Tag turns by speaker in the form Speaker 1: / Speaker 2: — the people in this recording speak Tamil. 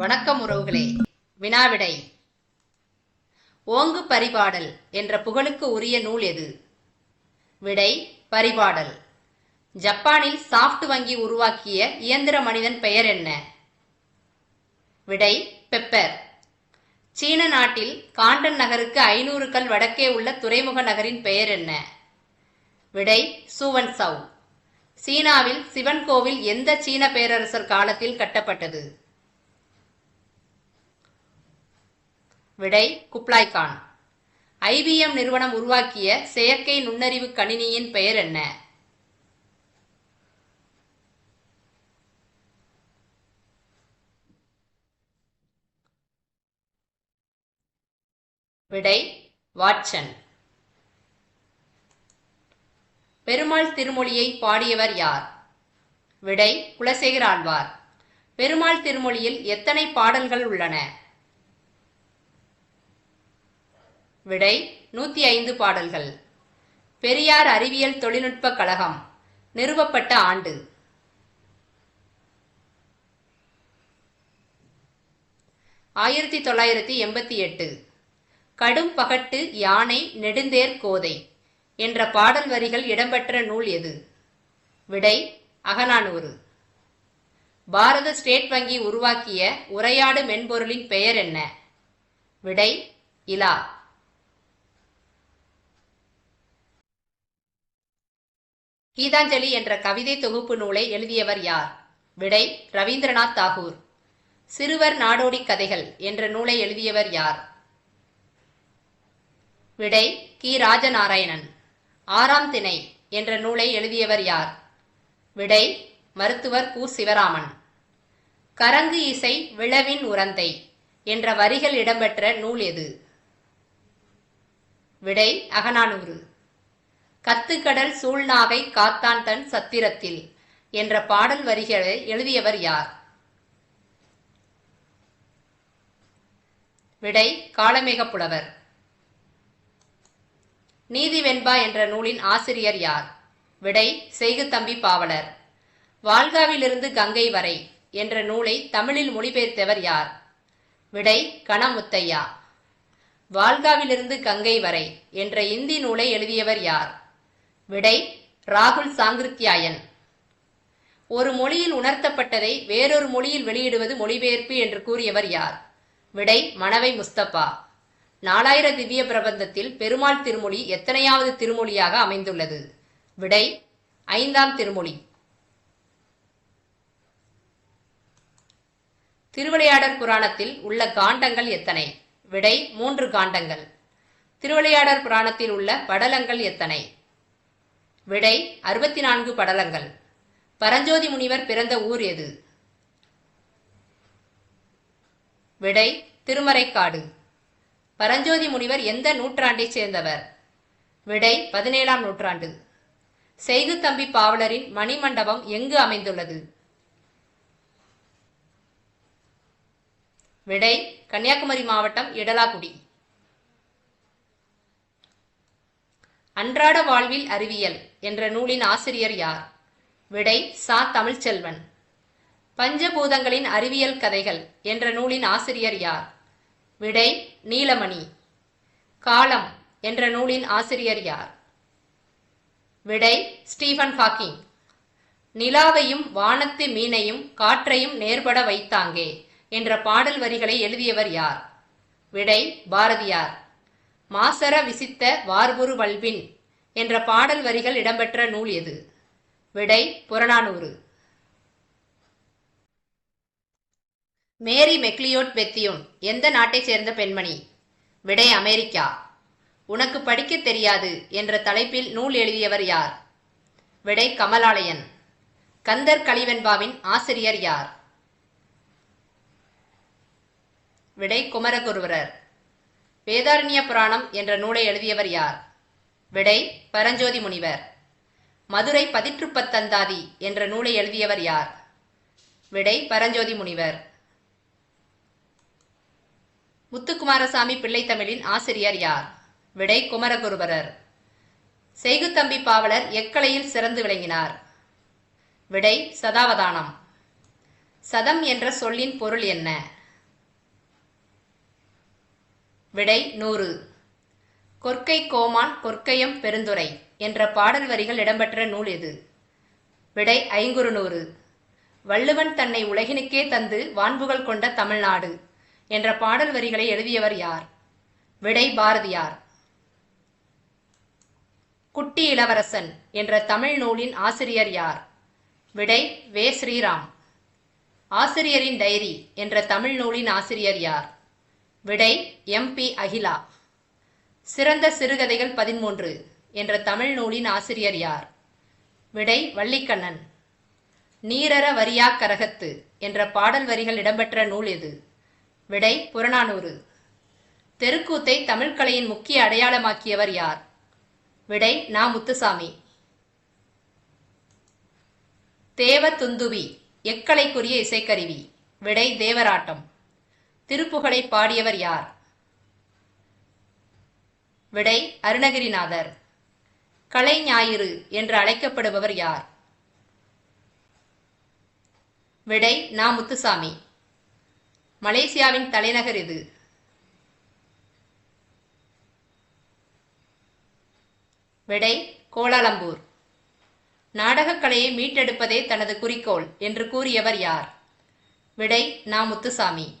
Speaker 1: வணக்கம் உறவுகளே. வினாவிடை. ஓங்கு பரிபாடல் என்ற புகழுக்கு உரிய நூல் எது? விடை பரிபாடல். ஜப்பானில் சாஃப்ட் வங்கி உருவாக்கிய இயந்திர மனிதன் பெயர் என்ன? விடை பெப்பர். சீன நாட்டில் காண்டன் நகருக்கு ஐநூறு கல் வடக்கே உள்ள துறைமுக நகரின் பெயர் என்ன? விடை சூவன் சவ் சீனாவில் சிவன் கோவில் எந்த சீன பேரரசர் காலத்தில் கட்டப்பட்டது? விடை குப்லாய் கான் ஐபிஎம் நிறுவனம் உருவாக்கிய செயற்கை நுண்ணறிவு கணினியின் பெயர் என்ன? விடை வாட்சன். பெருமாள் திருமொழியை பாடியவர் யார்? விடை குலசேகர் ஆழ்வார். பெருமாள் திருமொழியில் எத்தனை பாடல்கள் உள்ளன? விடை நூத்தி ஐந்து பாடல்கள். பெரியார் அறிவியல் தொழில்நுட்ப கழகம் நிறுவப்பட்ட ஆண்டு. ஆயிரத்தி தொள்ளாயிரத்தி எண்பத்தி எட்டு கடும் பகட்டு யானை நெடுந்தேர் கோதை என்ற பாடல் வரிகள் இடம்பெற்ற நூல் எது? விடை அகநானூறு. பாரத ஸ்டேட் வங்கி உருவாக்கிய உரையாடு மென்பொருளின் பெயர் என்ன? விடை இலா. கீதாஞ்சலி என்ற கவிதை தொகுப்பு நூலை எழுதியவர் யார்? விடை ரவீந்திரநாத் தாகூர். சிறுவர் நாடோடி கதைகள் என்ற நூலை எழுதியவர் யார்? விடை கி. ராஜநாராயணன். ஆறாம் திணை என்ற நூலை எழுதியவர் யார்? விடை மருத்துவர் கு. சிவராமன். கரங்கு இசை விளவின் உரந்தை என்ற வரிகள் இடம்பெற்ற நூல் எது? விடை அகநானூறு. கத்துக்கடல் சூழ்நாகை காத்தான் தன் சத்திரத்தில் என்ற பாடல் வரிகளை எழுதியவர் யார்? விடை காளமேக புலவர் நீதி வெண்பா என்ற நூலின் ஆசிரியர் யார்? விடை செய்குத்தம்பி பாவலர். வால்காவிலிருந்து கங்கை வரை என்ற நூலை தமிழில் மொழிபெயர்த்தவர் யார்? விடை கணமுத்தையா. வால்காவிலிருந்து கங்கை வரை என்ற இந்தி நூலை எழுதியவர் யார்? விடை ராகுல் சாங்கிருத்தியாயன் ஒரு மொழியில் உணர்த்தப்பட்டதை வேறொரு மொழியில் வெளியிடுவது மொழிபெயர்ப்பு என்று கூறியவர் யார்? விடை மணவை முஸ்தபா. நாலாயிர திவ்ய பிரபந்தத்தில் பெருமாள் திருமொழி எத்தனையாவது திருமொழியாக அமைந்துள்ளது? விடை ஐந்தாம் திருமொழி. திருவிளையாடற் புராணத்தில் உள்ள காண்டங்கள் எத்தனை? விடை மூன்று காண்டங்கள். திருவிளையாடற் புராணத்தில் உள்ள படலங்கள் எத்தனை? விடை அறுபத்தி நான்கு படலங்கள். பரஞ்சோதி முனிவர் பிறந்த ஊர் எது? விடை திருமறைக்காடு. பரஞ்சோதி முனிவர் எந்த நூற்றாண்டைச் சேர்ந்தவர்? விடை பதினேழாம் நூற்றாண்டு. செய்குத்தம்பி பாவலரின் மணிமண்டபம் எங்கு அமைந்துள்ளது? விடை கன்னியாகுமரி மாவட்டம் இடலாகுடி. அன்றாட வாழ்வில் அறிவியல் என்ற நூலின் ஆசிரியர் யார்? விடை சா. தமிழ்ச்செல்வன். பஞ்சபூதங்களின் அறிவியல் கதைகள் என்ற நூலின் ஆசிரியர் யார்? விடை நீலமணி. காலம் என்ற நூலின் ஆசிரியர் யார்? விடை ஸ்டீஃபன் ஹாக்கிங். நிலாவையும் வானத்து மீனையும் காற்றையும் நேர்பட வைத்தாங்கே என்ற பாடல் வரிகளை எழுதியவர் யார்? விடை பாரதியார். மாசர விசித்த வார்புரு வல்வின் என்ற பாடல் வரிகள் இடம்பெற்ற நூல் எது? விடை புறநானூறு. மேரி மெக்லியோட் பெத்தியோன் எந்த நாட்டைச் சேர்ந்த பெண்மணி? விடை அமெரிக்கா. உனக்கு படிக்க தெரியாது என்ற தலைப்பில் நூல் எழுதியவர் யார்? விடை கமலாலயன். கந்தர் கலிவெண்பாவின் ஆசிரியர் யார்? விடை குமரகுருவரர். வேதாரண்ய புராணம் என்ற நூலை எழுதியவர் யார்? விடை பரஞ்சோதி முனிவர். மதுரை பதிற்றுப்பத்தந்தாதி என்ற நூலை எழுதியவர் யார்? விடை பரஞ்சோதி முனிவர். முத்துக்குமாரசாமி பிள்ளைத்தமிழின் ஆசிரியர் யார்? விடை குமரகுருபரர். செய்குத்தம்பி பாவலர் எக்கலையில் சிறந்து விளங்கினார். விடை சதாவதானம். சதம் என்ற சொல்லின் பொருள் என்ன? விடை நூறு. கொற்கை கோமான் கொற்கையம் பெருந்துரை என்ற பாடல் வரிகள் இடம்பெற்ற நூல் எது? விடை ஐங்குறுநூறு வள்ளுவன் தன்னை உலகினுக்கே தந்து வான்புகள் கொண்ட தமிழ்நாடு என்ற பாடல் வரிகளை எழுதியவர் யார்? விடை பாரதியார். குட்டி இளவரசன் என்ற தமிழ் நூலின் ஆசிரியர் யார்? விடை வே. ஸ்ரீராம். ஆசிரியரின் டைரி என்ற தமிழ் நூலின் ஆசிரியர் யார்? விடை எம். பி. அகிலா. சிறந்த சிறுகதைகள் பதிமூன்று என்ற தமிழ் நூலின் ஆசிரியர் யார்? விடை வள்ளிக்கண்ணன். நீரற வரியா கரகத்து என்ற பாடல் வரிகள் இடம்பெற்ற நூல் எது? விடை புறநானூறு. தெருக்கூத்தை தமிழ்கலையின் முக்கிய அடையாளமாக்கியவர் யார்? விடை நா. முத்துசாமி. தேவ துந்துவி எக்கலைக்குரிய இசைக்கருவி. விடை தேவராட்டம். திருப்புகழை பாடியவர் யார்? விடை அருணகிரிநாதர். கலை ஞாயிறு என்று அழைக்கப்படுபவர் யார்? விடை நா. முத்துசாமி. மலேசியாவின் தலைநகர் இது. விடை கோலாலம்பூர். நாடகக்கலையை மீட்டெடுப்பதே தனது குறிக்கோள் என்று கூறியவர் யார்? விடை நா. முத்துசாமி.